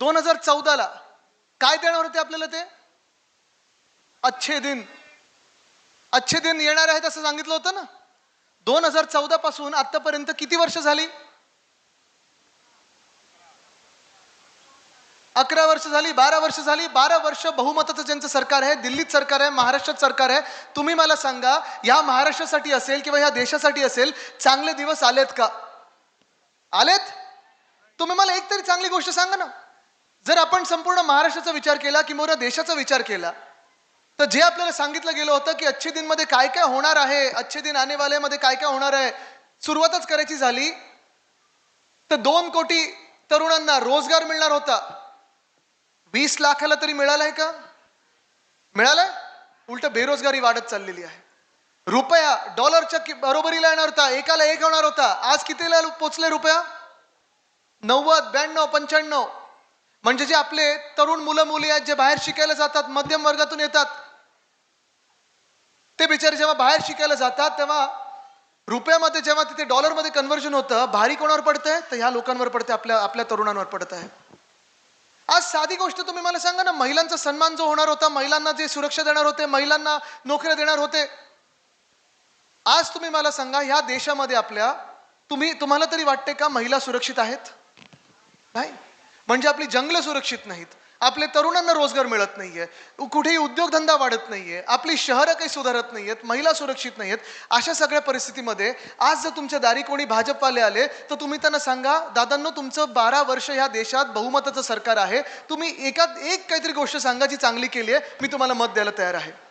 दोन हजार चौदाला काय देणार होते आपल्याला ते? अच्छे दिन. अच्छे दिन येणार आहेत असं सांगितलं होतं ना? दोन हजार चौदा पासून आतापर्यंत किती वर्ष झाली? अकरा वर्ष झाली बारा वर्ष झाली. बारा वर्ष बहुमताचं ज्यांचं सरकार आहे दिल्लीत सरकार आहे महाराष्ट्रात सरकार आहे तुम्ही मला सांगा या महाराष्ट्रासाठी असेल किंवा या देशासाठी असेल चांगले दिवस आलेत का? आलेत? तुम्ही मला एक तरी चांगली गोष्ट सांगा ना. जर आपण संपूर्ण महाराष्ट्राचा विचार केला किंवा देशाचा विचार केला तर जे आपल्याला सांगितलं गेलं होतं की अच्छे दिनमध्ये काय काय होणार आहे अच्छे दिन आने काय काय होणार आहे सुरुवातच करायची झाली तर दोन कोटी तरुणांना रोजगार मिळणार होता. वीस लाखाला तरी मिळालाय का? मिळालाय? उलट बेरोजगारी वाढत चाललेली आहे. रुपया डॉलरच्या बरोबरीला येणार होता एकाला एक होणार होता. आज कितीला पोचले रुपया? नव्वद ब्याण्णव पंच्याण्णव. म्हणजे जे आपले तरुण मुलं मुली आहेत जे बाहेर शिकायला जातात मध्यम वर्गातून येतात ते बिचारे जेव्हा बाहेर शिकायला जातात तेव्हा रुपयामध्ये जेव्हा तिथे डॉलरमध्ये कन्व्हर्जन होतं भारी कोणावर पडतंय? तर ह्या लोकांवर पडते आपल्या आपल्या तरुणांवर पडत आहे. आज साधी गोष्ट तुम्ही मला सांगा ना महिलांचा सन्मान जो होणार होता महिलांना जे सुरक्षा देणार होते महिलांना नोकऱ्या देणार होते आज तुम्ही मला सांगा ह्या देशामध्ये आपल्या तुम्ही तुम्हाला तरी वाटते का महिला सुरक्षित आहेत? नाही. म्हणजे आपली जंगलं सुरक्षित नाहीत. आपले तरुणांना रोजगार मिळत नाहीये. कुठेही उद्योगधंदा वाढत नाहीये. आपली शहरं काही सुधारत नाहीयेत. महिला सुरक्षित नाहीयेत. अशा सगळ्या परिस्थितीमध्ये आज जर तुमच्या दारी कोणी भाजपवाले आले तर तुम्ही त्यांना सांगा दादांनो तुमचं बारा वर्ष ह्या देशात बहुमताचं सरकार आहे. तुम्ही एकात एक काहीतरी गोष्ट सांगा जी चांगली केली आहे. मी तुम्हाला मत द्यायला तयार आहे.